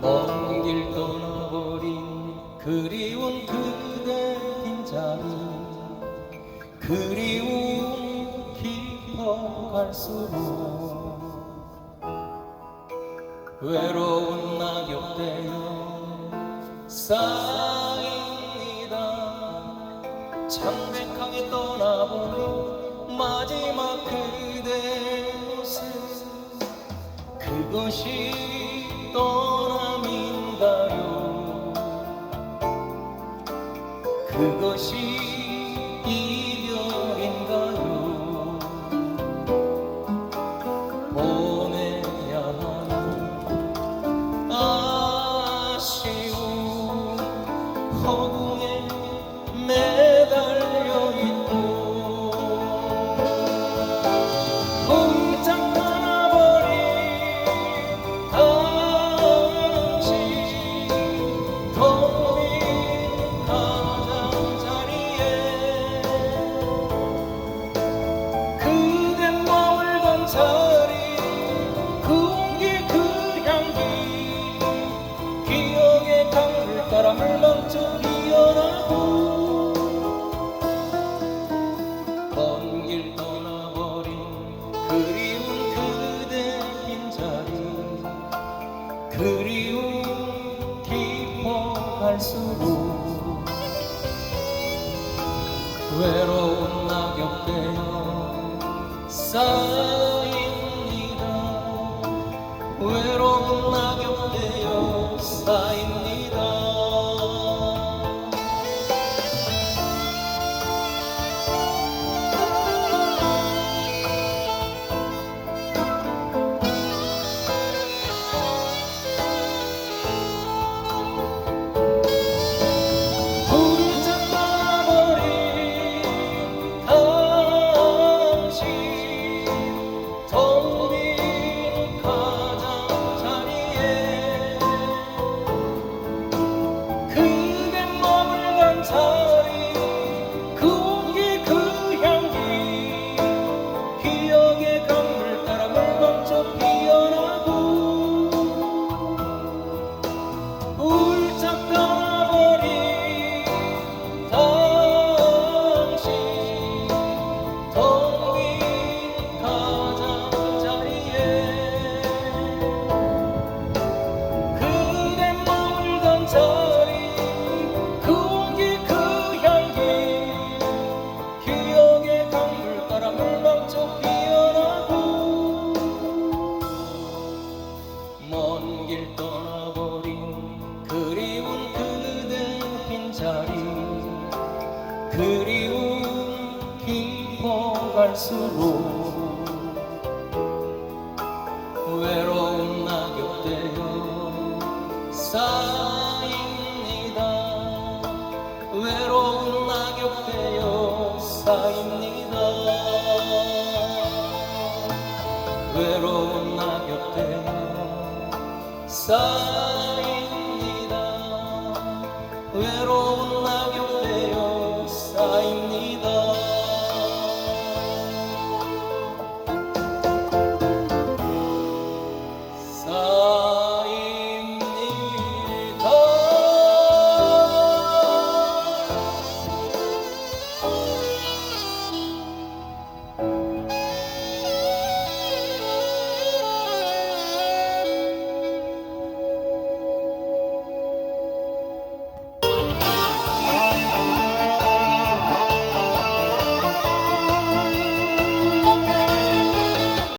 먼 길 떠나버린 그리운 그대 빈자리. 그리움 깊어갈수록 외로운 낙엽대에 쌓입니다. 창백하게 떠나보니 마지막 그대 그것이 떠남인가요? 그것이 이별인가요 따라 물망쳐 피어나고 먼 길 떠나버린 그리운 그대 빈자리 그리움 깊어갈수록 외로운 낙엽되어 쌓입니다 갈수록 외로운 낙엽대여 쌓입니다. 외로운 낙엽대여 쌓입니다. 외로운 낙엽대여 쌓입니다. 외로운 낙엽대여 쌓입니다.